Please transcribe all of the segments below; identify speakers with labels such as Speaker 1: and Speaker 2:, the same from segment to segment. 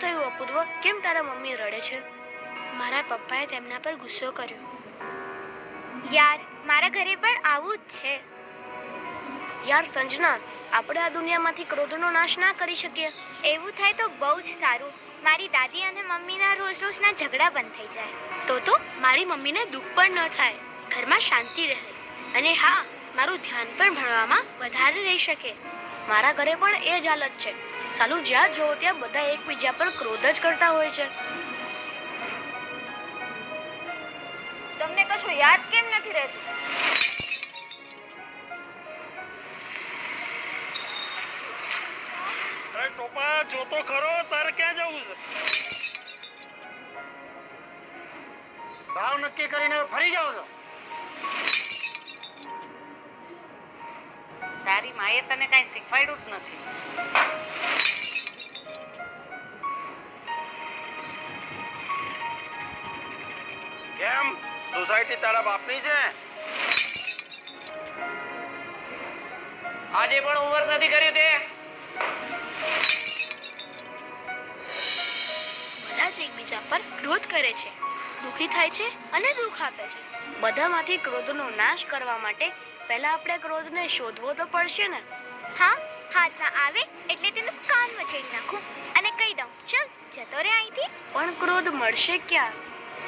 Speaker 1: શું થયું અપૂર્વ કેમ તારા મમ્મી રડે છે?
Speaker 2: મારા પપ્પાએ તેમના પર ગુસ્સો કર્યો.
Speaker 3: યાર મારા ઘરે પણ આવું જ છે.
Speaker 1: યાર સંજના આપણે આ દુનિયામાંથી ક્રોધનો નાશ ના કરી શકીએ.
Speaker 3: એવું થાય તો બહુ જ સારું. મારી દાદી અને મમ્મીના રોજ રોજના ઝઘડા બંધ થઈ જાય.
Speaker 2: તો તો મારી મમ્મીને દુઃખ પણ ન થાય. ઘરમાં શાંતિ રહે. અને હા મારું ધ્યાન પણ ભણવામાં વધારે રહી શકે.
Speaker 1: મારા ઘરે પણ એ જ હાલત છે. સાલું જ્યાં જોવો ત્યાં બધા એકબીજા પર ક્રોધ જ કરતા હોય છે.
Speaker 3: તમને કશું યાદ કેમ નથી રહેતું?
Speaker 4: ટોપા જોતો ખરો તારે ક્યાં જવું છે? ભાવ નક્કી કરીને ફરી જાવ છો?
Speaker 5: તારી માએ તને કાંઈ શીખવાડ્યું જ નથી.
Speaker 4: કેમ? સોસાયટી તારા બાપની છે?
Speaker 6: આજે પણ હોમવર્ક નથી કર્યું તે?
Speaker 2: બધા જ એકબીજા પર ક્રોધ કરે છે દુઃખી થાય છે અને દુઃખ આપે છે.
Speaker 1: બધામાંથી ક્રોધનો નાશ કરવા માટે પહેલા આપણે ક્રોધને શોધવો તો પડશે ને.
Speaker 3: હા હાથમાં આવે એટલે તેનું કાન મચેડી નાખું અને કહી દઉં ચલ જતો રે અહીંથી.
Speaker 1: પણ ક્રોધ મળશે ક્યાં?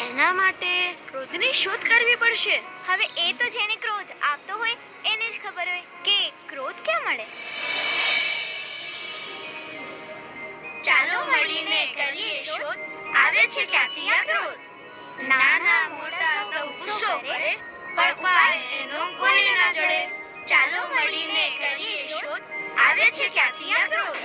Speaker 2: એના માટે ક્રોધની શોધ કરવી પડશે.
Speaker 3: હવે એ તો જેને ક્રોધ આવતો હોય એને જ ખબર હોય કે ક્રોધ ક્યાં મળે. ચાલો મળીને કરીએ શોધ. આવે છે ક્યાંથી આ ક્રોધ? નાના મોટા સૌ ગુસ્સો કરે ઉપાય એનો કોને ના જડે ચાલો મળીને કરીએ શોધ. આવે છે ક્યાંથી આ ક્રોધ?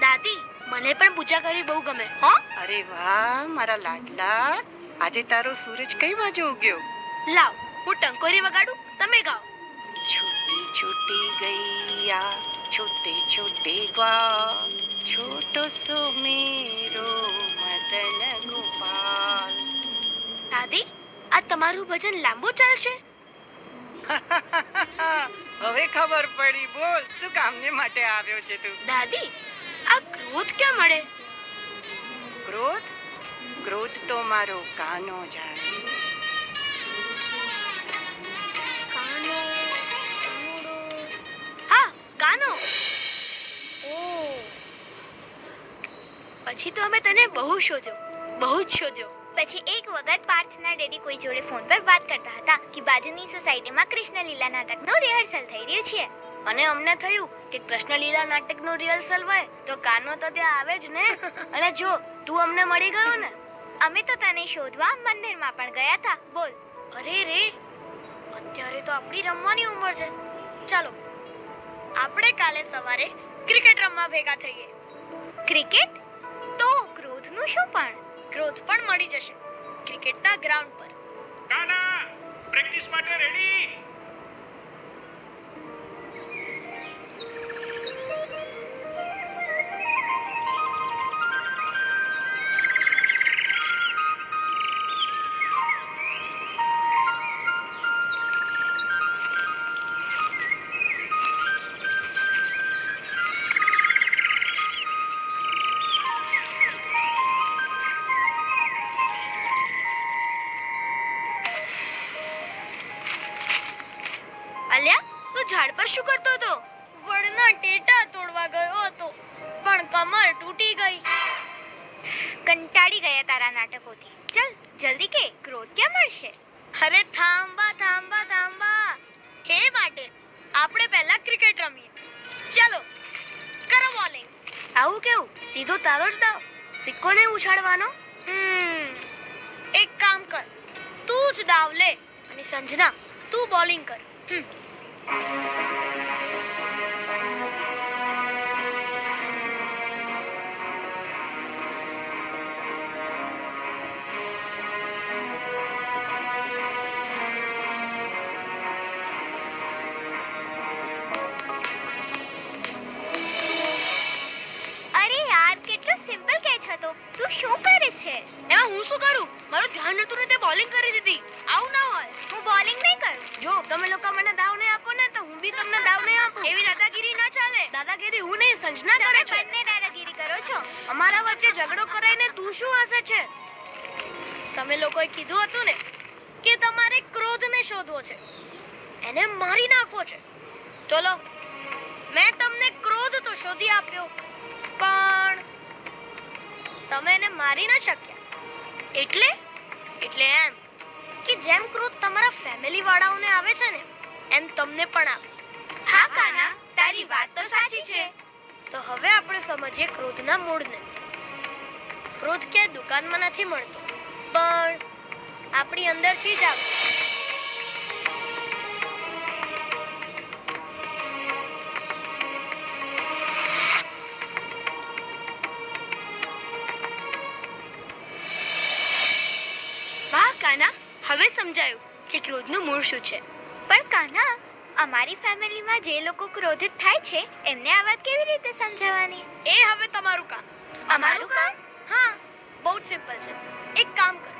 Speaker 2: દાદી મને પણ પૂજા કરવી બહુ ગમે હો.
Speaker 5: અરે વાહ મારા લાડલા. આજે તારો સૂરજ કઈ બાજુ ઉગ્યો?
Speaker 2: લાવ હું ટંકોરી વગાડું તમે ગાઓ.
Speaker 5: છૂટી છૂટી ગૈયા છૂટે છૂટે ગ્વા છોટો સો મેરો મદન ગોપાલ.
Speaker 2: દાદી આ તમારું ભજન લાંબુ ચાલશે?
Speaker 5: હવે ખબર પડી. બોલ શું કામને માટે આવ્યો છે તું?
Speaker 2: દાદી આ ક્રોધ ક્યાં મળે?
Speaker 5: ક્રોધ? ક્રોધ તો મારો કાનો જાણે
Speaker 2: પછી તો અમે તને બહુ શોધ્યો બહુ જ શોધ્યો.
Speaker 3: પછી એક વખત પાર્થના ડેડી કોઈ જોડે ફોન પર વાત કરતા હતા કે બાજુની સોસાયટીમાં કૃષ્ણ લીલા નાટકનું રિહર્સલ થઈ રહ્યું છે.
Speaker 1: અને અમને થયું કે કૃષ્ણલીલા નાટકનું રિહર્સલ હોય તો કાનો તો ત્યાં આવે જ ને? અને જો તું અમને મળી ગયો ને?
Speaker 3: અમે તો તને શોધવા મંદિરમાં પણ ગયા હતા બોલ.
Speaker 2: અરે રે અત્યારે તો આપણી રમવાની ઉંમર છે. ચાલો આપણે કાલે સવારે ક્રિકેટ રમવા ભેગા થઈએ.
Speaker 3: ક્રિકેટ? ક્રોધનું શું પણ?
Speaker 2: ક્રોધ પણ મળી જશે. ક્રિકેટના ગ્રાઉન્ડ પર.
Speaker 4: કાના પ્રેક્ટિસ માટે રેડી
Speaker 2: શું કરતો હતો? વડના ટેટા તોડવા ગયો હતો પણ કમર તૂટી ગઈ.
Speaker 3: કંટાળી ગયા તારા નાટકોથી. ચલ જલ્દી કે ક્રોધ ક્યાં મળશે?
Speaker 2: અરે થાંબા થાંબા થાંબા હે માટે આપણે પહેલા ક્રિકેટ રમીએ. ચાલો કરો બોલિંગ
Speaker 1: આવું કેવું? સીધો તારો જ દાવ. સિક્કો ને ઉછાળવાનો?
Speaker 2: હમ એક કામ કર તું જ દાવ લે. અને સંજના તું બોલિંગ કર. હમ. એને મારી નાખવો છે. ચલો, મેં તમને ક્રોધ તો શોધી આપ્યો, પણ તમે એને મારી ના શક્યા. એટલે એટલે એમ કે જેમ ક્રોધ તમારા ફેમિલી વાળાઓને આવે છે ને, એમ તમને પણ આવે.
Speaker 3: હા, કાના, તારી વાત તો સાચી છે.
Speaker 2: તો હવે આપણે સમજીએ ક્રોધના મૂળને. ક્રોધ ક્યાંય દુકાનમાં નથી મળતો, પણ આપણી અંદરથી જ આવે.
Speaker 3: શું છે? પણ કાના અમારી ફેમિલીમાં જે લોકો ક્રોધિત થાય છે એમને આ વાત કેવી રીતે સમજાવવાની?
Speaker 2: એ હવે તમારું કામ.
Speaker 3: અમારું કામ?
Speaker 2: હા બહુ જ સિમ્પલ છે. એક કામ કરો.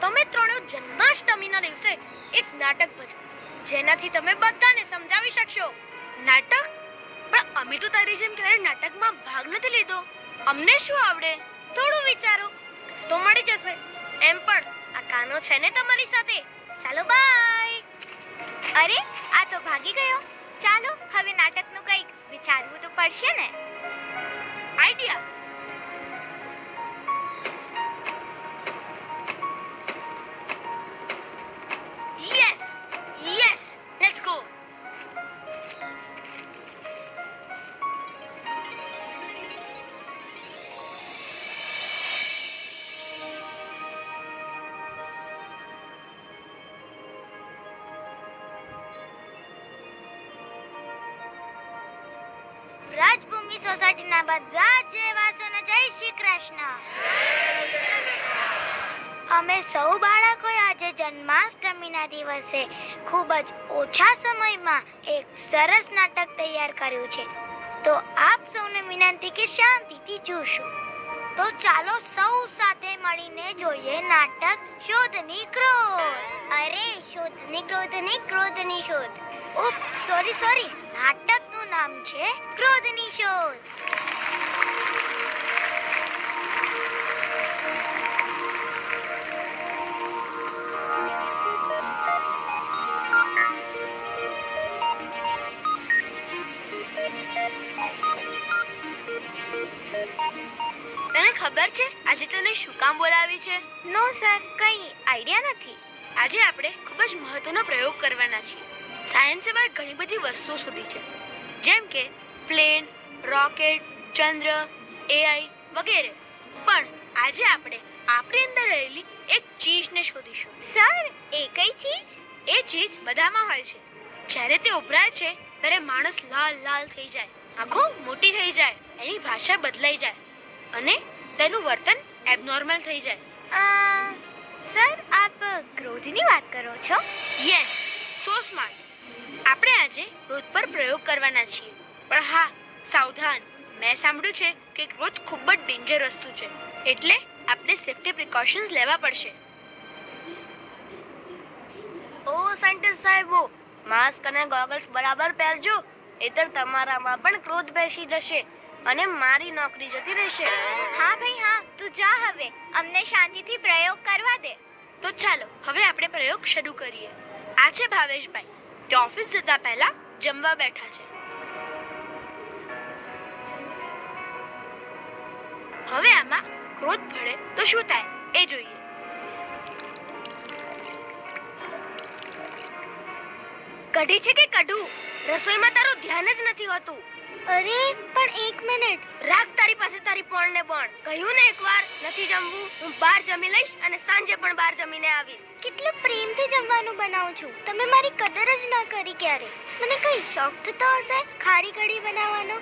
Speaker 2: તમે ત્રણે જન્માષ્ટમીના દિવસે એક નાટક ભજવો. જેનાથી તમે બધાને સમજાવી શકશો.
Speaker 3: નાટક? પણ અમે તો તારી જેમ ક્યારે નાટકમાં ભાગ નથી લીધો. અમને શું આવડે?
Speaker 2: થોડું વિચારો. તો મળી જશે. એમ પણ. આ કાનો છે ને તમારી સાથે. ચાલો બાય
Speaker 3: અરે આ તો ભાગી ગયો. ચાલો હવે નાટકનું કંઈક વિચારવું તો પડશે ને. આઈડિયા સોસાયટીના બધા જ રહેવાસીઓને જય શ્રી કૃષ્ણ. અમે સૌ બાળકોએ આજે જન્માષ્ટમીના દિવસે ખૂબ જ ઓછા સમયમાં એક સરસ નાટક તૈયાર કર્યું છે. તો આપ સૌને વિનંતી કે શાંતિથી જોશો. તો ચાલો સૌ સાથે મળીને જોઈએ નાટક શોધની ક્રોધ. અરે શોધની ક્રોધની ક્રોધની શોધ. ઉપ સોરી સોરી નાટકનું નામ છે ક્રોધની શોધ. તને ખબર છે આજે તને શું કામ બોલાવી છે? નો સર કઈ આઈડિયા નથી. આજે આપણે ખૂબ જ મહત્વનો પ્રયોગ કરવાના છીએ. સાયન્સે બહાર ઘણી બધી વસ્તુઓ શોધી છે. જેમ કે પ્લેન રોકેટ ચંદ્ર એઆઈ વગેરે. પણ આજે આપણે આપણી અંદર રહેલી એક ચીજને શોધીશું. સર એ કઈ ચીજ? એ ચીજ બધામાં હોય છે. જ્યારે તે ઉભરાય છે ત્યારે માણસ લાલ લાલ થઈ જાય. આંખો મોટી થઈ જાય એની ભાષા બદલાઈ જાય અને તેનું વર્તન એબનોર્મલ થઈ જાય. સર આપ ક્રોધની વાત કરો છો? યસ સો સ્માર્ટ આપણે આજે ક્રોધ પર પ્રયોગ કરવાના છીએ. પણ હા સાવધાન. મેં સાંભળ્યું છે કે ક્રોધ ખૂબ જ ડેન્જર વસ્તુ છે. એટલે આપણે સેફ્ટી પ્રિકોશન્સ લેવા પડશે.
Speaker 1: ઓ સાયન્ટિસ્ટ સાહેબો માસ્ક અને ગોગલ્સ બરાબર પહેરજો. એતર તમારામાં પણ ક્રોધ બેસી જશે અને મારી નોકરી જતી રહેશે.
Speaker 3: હા ભાઈ હા. તું જા હવે. અમને શાંતિથી પ્રયોગ કરવા દે. તો ચાલો હવે આપણે પ્રયોગ શરૂ કરીએ. આ છે ભાવેશભાઈ. તે ઓફિસ જતા પહેલા જમવા બેઠા છે. હવે આમાં ક્રોધ ભળે તો શું થાય એ જોઈએ.
Speaker 1: કઢી છે કે કઢું? રસોઈમાં તારું ધ્યાન જ નથી હોતું.
Speaker 3: અરે પણ એક મિનિટ.
Speaker 1: રાખ તારી પાસે તારી પોણ ને પણ કહ્યું ને એકવાર નથી જમવું હું બહાર જમી લઈશ અને સાંજે પણ બહાર જમીને આવીશ.
Speaker 3: કેટલું પ્રેમથી જમવાનું બનાવું છું. તમે મારી કદર જ ના કરી ક્યારે. મને કઈ શોખ થતો હશે ખારી કઢી બનાવવાનો?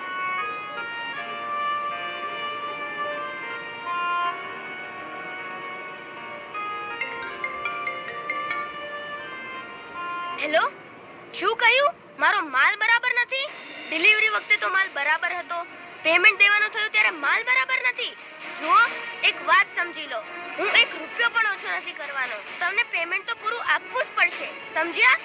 Speaker 1: હેલો? શું કહ્યું? મારો માલ બરાબર નથી? ડિલિવરી વખતે તો માલ બરાબર હતો. પેમેન્ટ દેવાનો થયું ત્યારે માલ બરાબર નથી. જુઓ એક
Speaker 3: વાત સમજી લો. હું એક રૂપિયો પણ ઓછો નથી કરવાનો. તમને પેમેન્ટ તો પૂરું આપવું જ પડશે. સમજ્યા?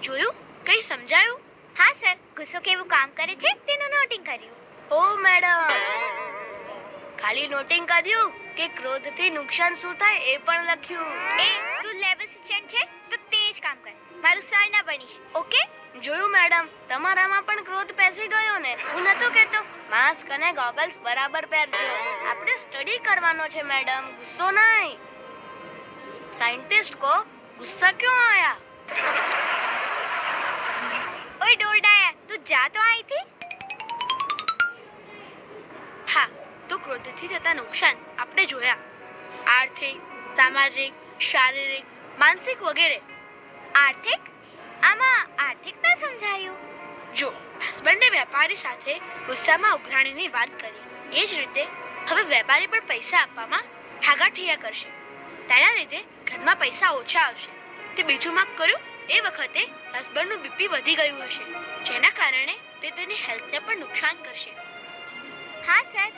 Speaker 1: જોયું? કઈ સમજાયું?
Speaker 3: હા સર. ગુસ્સો કેવું કામ કરે છે? તેનું નોટિંગ કર્યું.
Speaker 1: ઓ મેડમ ખાલી નોટિંગ કર્યું કે ક્રોધથી નુકસાન શું થાય એ પણ લખ્યું.
Speaker 3: એ, તું લેબ એસિસ્ટન્ટ છે, તો તે જ કામ કર. મારું સર ના બનીશ ઓકે?
Speaker 1: જોયું મેડમ, તમારામાં પણ ક્રોધ પેસી ગયો ને? હું નતો કહેતો. માસ્ક અને ગોગલ્સ બરાબર પહેરજો. આપણે સ્ટડી કરવાનો છે મેડમ, ગુસ્સો નહીં. સાયન્ટિસ્ટ કો, ગુસ્સા ક્यों આયા?
Speaker 3: ઓય ડોરડાયા તું જા તો આઈ
Speaker 1: હા ક્રોધથી થતા નુકસાન આપણે જોયા. આર્થિક, સામાજિક, શારીરિક, માનસિક વગેરે.
Speaker 3: આર્થિક? આમાં આર્થિક ના સમજાયું?
Speaker 1: જો હસબન્ડે વેપારી સાથે ગુસ્સામાં ઉઘરાણીની વાત કરી, એ જ રીતે હવે વેપારી પણ પૈસા આપવામાં ઠાગાઠિયા કરશે. તેના લીધે ઘરમાં પૈસા ઓછા આવશે. તે બીજું માગ કર્યું? એ વખતે હસબન્ડનું બીપી વધી ગયું હશે. જેના કારણે તે તેની હેલ્થને પણ નુકસાન કરશે.
Speaker 3: હા સર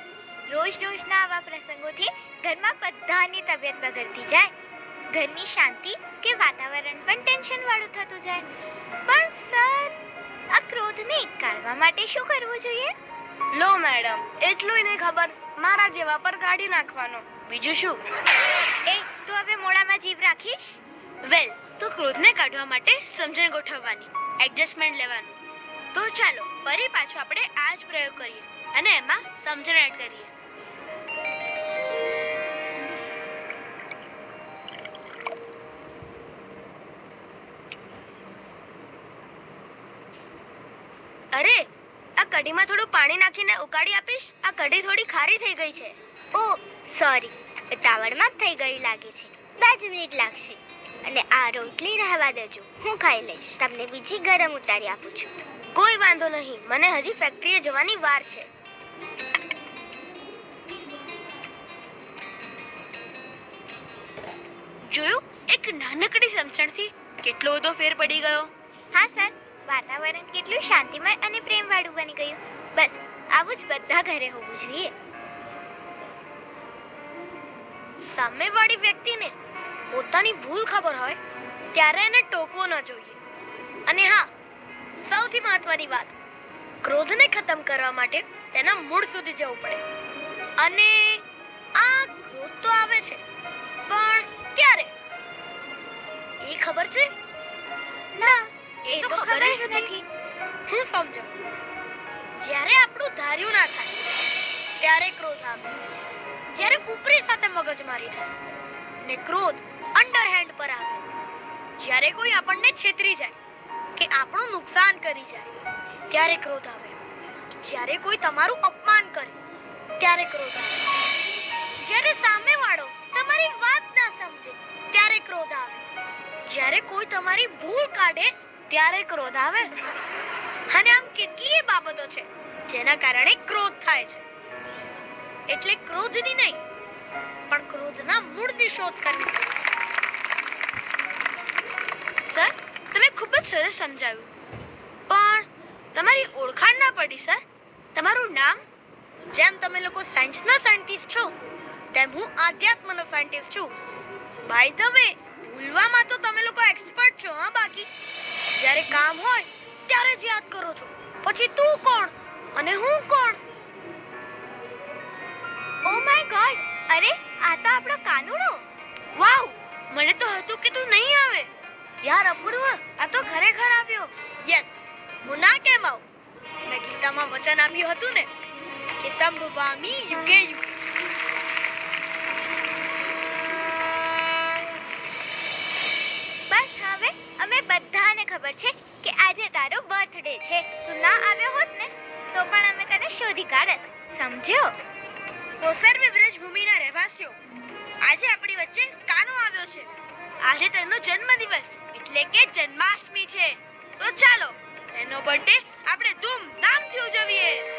Speaker 3: રોજ રોજના આવા પ્રસંગોથી ઘરમાં બધાની તબિયત બગડતી જાય. ઘરની શાંતિ કે વાતાવરણ પણ ટેન્શન વાળું થતું જાય. પણ સર આ ક્રોધને કાઢવા માટે શું કરવું જોઈએ?
Speaker 1: લો મેડમ એટલું નહીં ખબર. મારા જેવા પર કાઢી નાખવાનો. બીજું શું?
Speaker 3: એ તું હવે મોડામાં જીભ રાખીશ?
Speaker 1: વેલ તો ક્રોધને કાઢવા માટે સમજણ ગોઠવવાની એડજસ્ટમેન્ટ લેવાનું. તો ચાલો ફરી પાછો આપણે આ જ પ્રયોગ કરીએ. અને એમાં સમજણ એડ કરીએ. અરે આ કઢીમાં થોડું પાણી નાખીને ઉકાળી આપીશ? આ કઢી થોડી ખારી થઈ ગઈ છે.
Speaker 3: ઓ સોરી. તાવડમાં જ થઈ ગઈ લાગે છે. બે જ મિનિટ લાગશે. અને આ રોટલી રહેવા દેજો. હું ખાઈ લઈશ. તમને બીજી ગરમ ઉતારી આપું છું.
Speaker 1: કોઈ વાંધો નહીં. મને હજી ફેક્ટરીએ જવાની વાર છે. જોયું? એક નાનકડી સમજણથી કેટલો બધો ફેર પડી ગયો.
Speaker 3: હા સર. વાતાવરણ કેટલું શાંતિમય અને પ્રેમવાળું બની ગયું. બસ આવું જ બધા ઘરે હોવું જોઈએ.
Speaker 2: સામેવાળી વ્યક્તિને પોતાની ભૂલ ખબર હોય ત્યારે એને ટોકવો ન જોઈએ. અને હા સૌથી મહત્વની વાત ક્રોધને ખતમ કરવા માટે તેના મૂળ સુધી જવું પડે. અને આ ક્રોધ તો આવે છે પણ ક્યારે? એ ખબર છે?
Speaker 3: ના
Speaker 1: એ તો ખબર જ
Speaker 3: નથી.
Speaker 2: હું સમજો? જ્યારે આપણું ધાર્યું ના થાય ત્યારે ક્રોધ આવે. જ્યારે ઉપરી સાથે મગજમારી થાય ને ક્રોધ અંડરહેન્ડ પર આવે. જ્યારે કોઈ આપણને છેતરી જાય કે આપણું નુકસાન કરી જાય ત્યારે ક્રોધ આવે. જ્યારે કોઈ તમારું અપમાન કરે ત્યારે ક્રોધ આવે. જ્યારે સામેવાળો તમારી વાત ના સમજે ત્યારે ક્રોધ આવે. જ્યારે કોઈ તમારી ભૂલ કાઢે
Speaker 1: ત્યારે ક્રોધ આવે?
Speaker 2: અને આમ કેટલીય બાબતો છે, જેના કારણે ક્રોધ થાય છે. એટલે ક્રોધની નહીં, પણ ક્રોધના મૂળની શોધ કરવી.
Speaker 1: સર, તમે ખૂબ જ સરસ સમજાવ્યું. પણ તમારી ઓળખાણ ના પડી, સર. તમારું નામ?
Speaker 2: જેમ તમે લોકો સાયન્સના સાયન્ટિસ્ટ છો, તેમ હું આધ્યાત્મનો સાયન્ટિસ્ટ છું. બાય ધ વે ભૂલવામાં તો તમે લોકો એક્સપર્ટ છો, હા, બાકી? જ્યારે કામ હોય, ત્યારે જ યાદ કરો છો. પછી તું કોણ અને હું કોણ?
Speaker 3: ઓ માય ગોડ અરે, આ તો આપણો કાનુડો.
Speaker 1: વાવ મને તો હતું કે તું નહીં આવે. યાર, અપૂર્વ, આ તો ખરેખર આવ્યો.
Speaker 2: યસ હું ના કેમ આવું મેં ગીતામાં વચન આપ્યું હતું ને, કે સંભવામી યુગે યુગ
Speaker 3: બસ હવે અમે બધાને ખબર છે કે આજે તારો બર્થડે છે. તું ના આવ્યો હોત ને, તો પણ અમે તને શોધી કાઢત. સમજ્યો?
Speaker 1: તો સર્વે વ્રજભૂમિના રહેવાસીઓ, આજે આપણી વચ્ચે કાનો આવ્યો છે? આજે તેનો જન્મદિવસ, એટલે કે જન્માષ્ટમી છે. તો ચાલો, એનો બર્થડે આપણે ધૂમધામથી ઉજવીએ.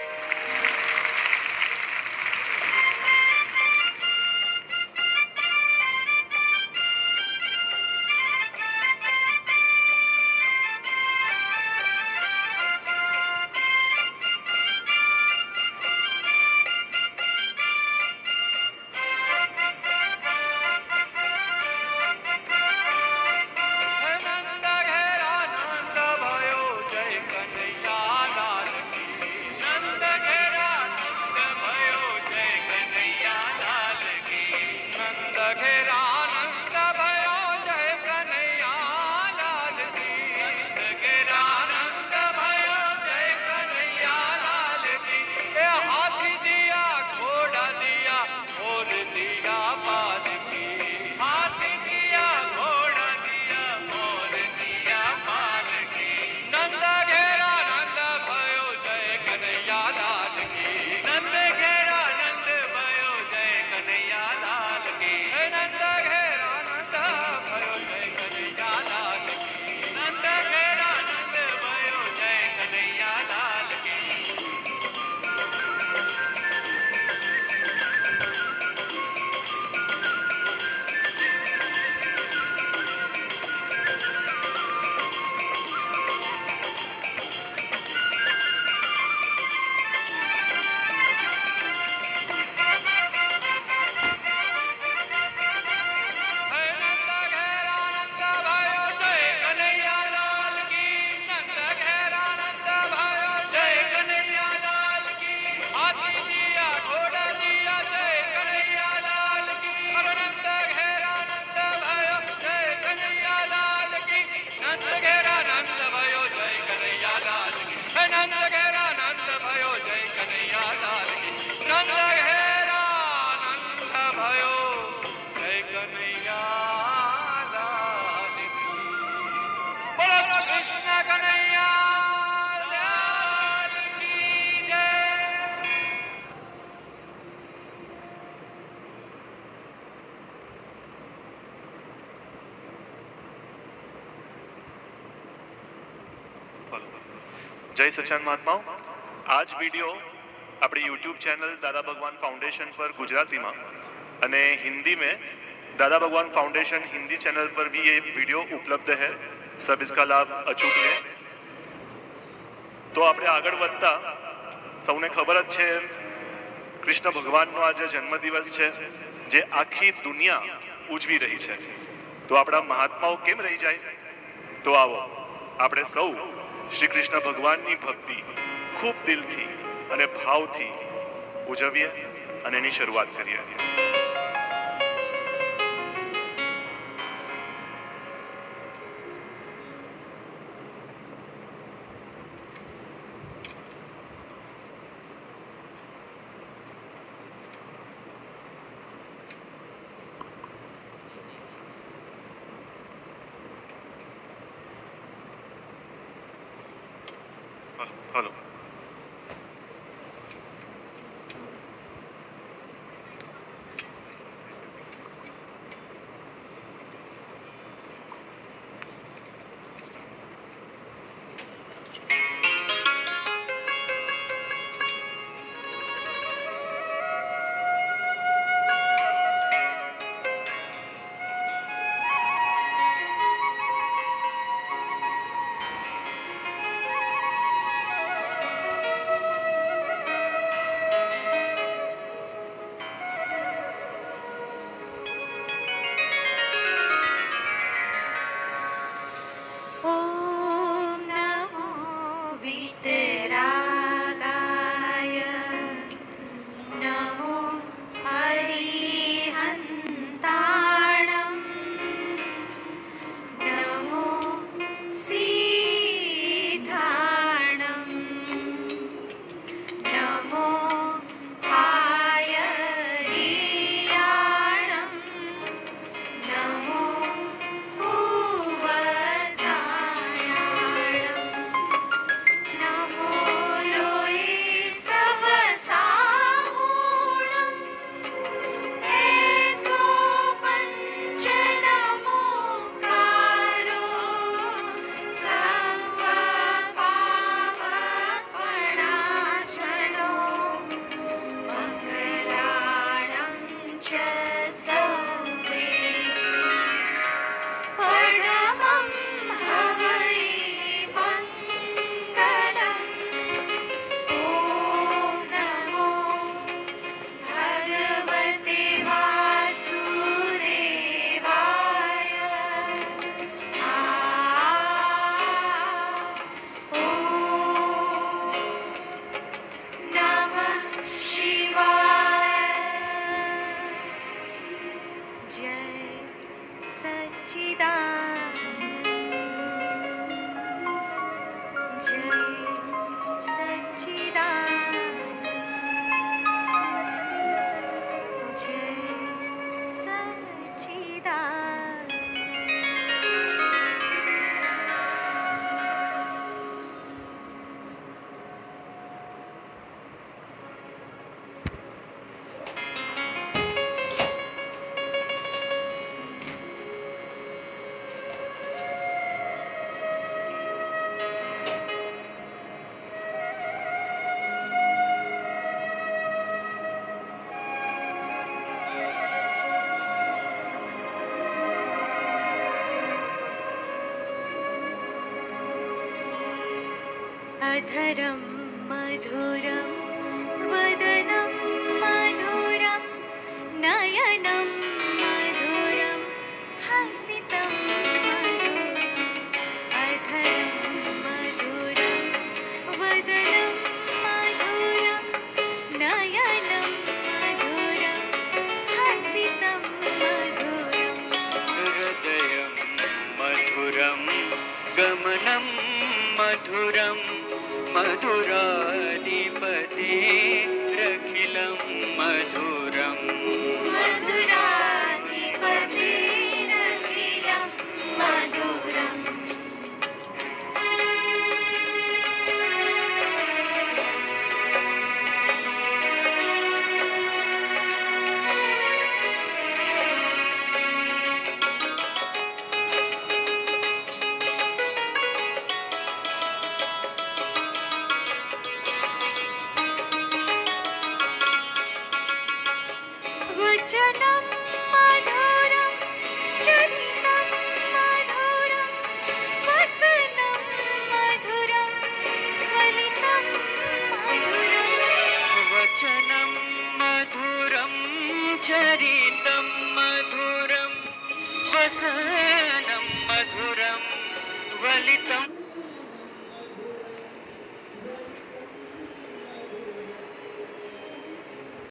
Speaker 6: જય સચાન મહાત્માઓ આ જ વિડીયો આપણી યુટ્યુબ ચેનલ દાદા ભગવાન फाउंडेशन पर गुजराती में અને हिंदी में दादा भगवान फाउंडेशन हिंदी चैनल पर भी ये वीडियो उपलब्ध है सब इसका लाभ अचूक लें તો આપણે આગળ વધતા સૌને ખબર જ છે કૃષ્ણ ભગવાનનો આજે જન્મદિવસ છે જે આખી દુનિયા ઉજવી રહી છે તો આપણા મહાત્માઓ કેમ રહી જાય તો આવો આપણે સૌ શ્રી કૃષ્ણ ભગવાનની ભક્તિ ખૂબ દિલથી અને ભાવથી ઉજવીએ અને એની શરૂઆત કરીએ.